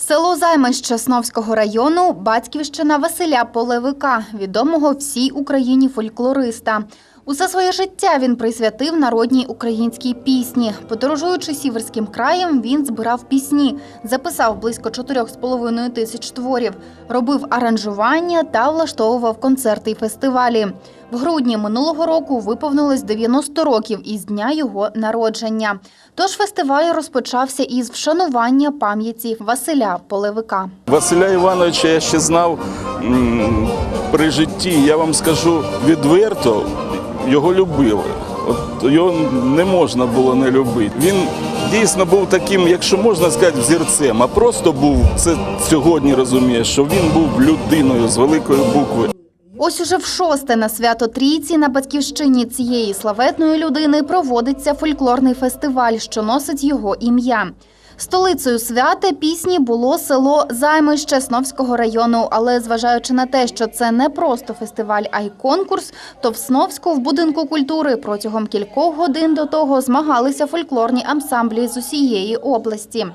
Село Займище Чесновського району батьківщина Василя Полевика, відомого всій Україні фольклориста. Усе своє життя він присвятив народній українській пісні. Подорожуючи сіверським краєм, він збирав пісні, записав близько 4,5 тисяч творів, робив аранжування та влаштовував концерти й фестивалі. В грудні минулого року виповнилось 90 років із дня його народження. Тож фестиваль розпочався із вшанування пам'яті Василя Полевика. Василя Івановича я ще знав при житті. Я вам скажу відверто, його любили. От його не можна було не любити. Він дійсно був таким, якщо можна сказати, взірцем, а просто був це сьогодні розуміє, що він був людиною з великої букви. Ось уже в шосте на свято Трійці на батьківщині цієї славетної людини проводиться фольклорний фестиваль, що носить його ім'я. Столицею свята пісні було село Займи Чесновського району. Але зважаючи на те, що це не просто фестиваль, а й конкурс, то в Сновську в будинку культури протягом кількох годин до того змагалися фольклорні ансамблі з усієї області.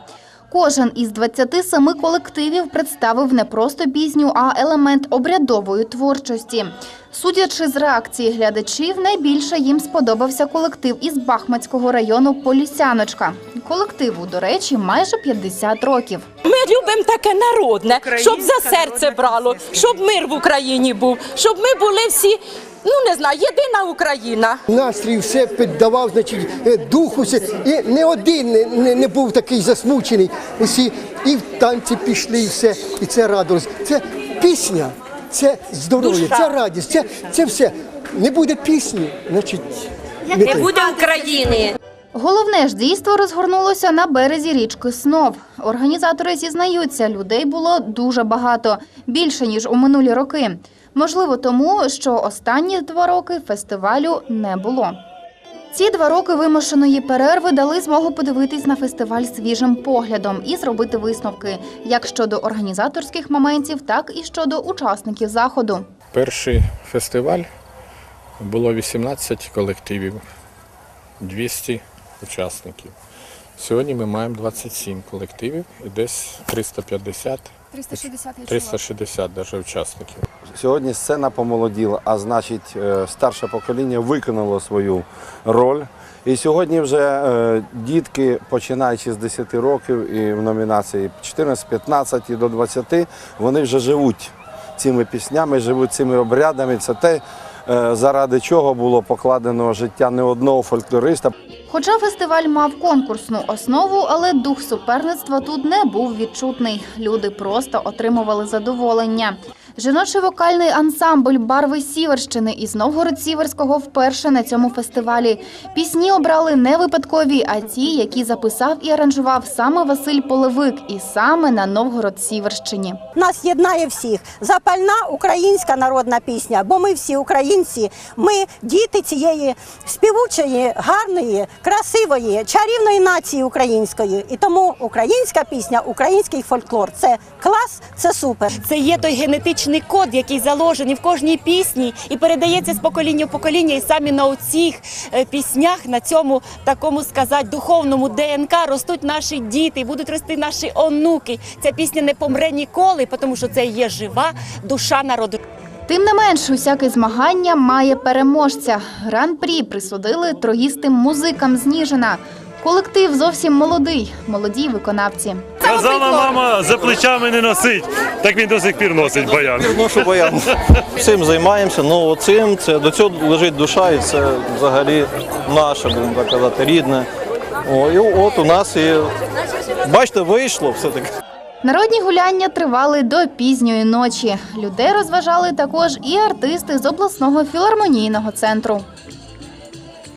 Кожен із 27 колективів представив не просто пісню, а елемент обрядової творчості. Судячи з реакції глядачів, найбільше їм сподобався колектив із Бахмацького району Полісяночка. Колективу, до речі, майже 50 років. Ми любимо таке народне, щоб за серце брало, щоб мир в Україні був, щоб ми були всі, ну не знаю, єдина Україна. Настрій все піддавав, значить, е, духу. все. І не один не, не, не був такий засмучений. Усі і в танці пішли, і все. І це радость. Це пісня, це здоров'я, це радість, це, це все. Не буде пісні, значить, не Не буде України. Головне ж дійство розгорнулося на березі річки Снов. Організатори зізнаються, людей було дуже багато, більше ніж у минулі роки. Можливо, тому що останні два роки фестивалю не було. Ці два роки вимушеної перерви дали змогу подивитись на фестиваль свіжим поглядом і зробити висновки як щодо організаторських моментів, так і щодо учасників заходу. Перший фестиваль було 18 колективів, 200 учасників. Сьогодні ми маємо 27 колективів і десь 350 360 даже учасників. Сьогодні сцена помолоділа, а значить, е, старше покоління виконало свою роль. І сьогодні вже е, дітки, починаючи з 10 років і в номінації 14-15 і до 20, вони вже живуть цими піснями, живуть цими обрядами. Це те, заради чого було покладено життя не одного фольклориста. Хоча фестиваль мав конкурсну основу, але дух суперництва тут не був відчутний. Люди просто отримували задоволення. Жіночий вокальний ансамбль Барви Сіверщини із Новгород-Сіверського вперше на цьому фестивалі. Пісні обрали не випадкові, а ті, які записав і аранжував саме Василь Полевик, і саме на Новгород-Сіверщині. Нас єднає всіх запальна українська народна пісня, бо ми всі українці. Ми діти цієї співучої, гарної, красивої, чарівної нації української. І тому українська пісня, український фольклор це клас, це супер. Це є той генетичний код, який заложений в кожній пісні і передається з покоління в покоління. І самі на оцих е, піснях, на цьому такому сказати духовному ДНК ростуть наші діти, будуть рости наші онуки. Ця пісня не помре ніколи, тому що це є жива душа народу. Тим не менш, усяке змагання має переможця. Гран-прі присудили троїстим музикам з. Колектив зовсім молодий, молоді виконавці. Казала мама за плечами не носить, так він до сих пір носить баян. Ношу баян. Цим займаємося. Ну цим це до цього лежить душа, і це взагалі наше, будемо так казати, рідне. О, і от у нас і бачите, вийшло все таки. Народні гуляння тривали до пізньої ночі. Людей розважали також і артисти з обласного філармонійного центру.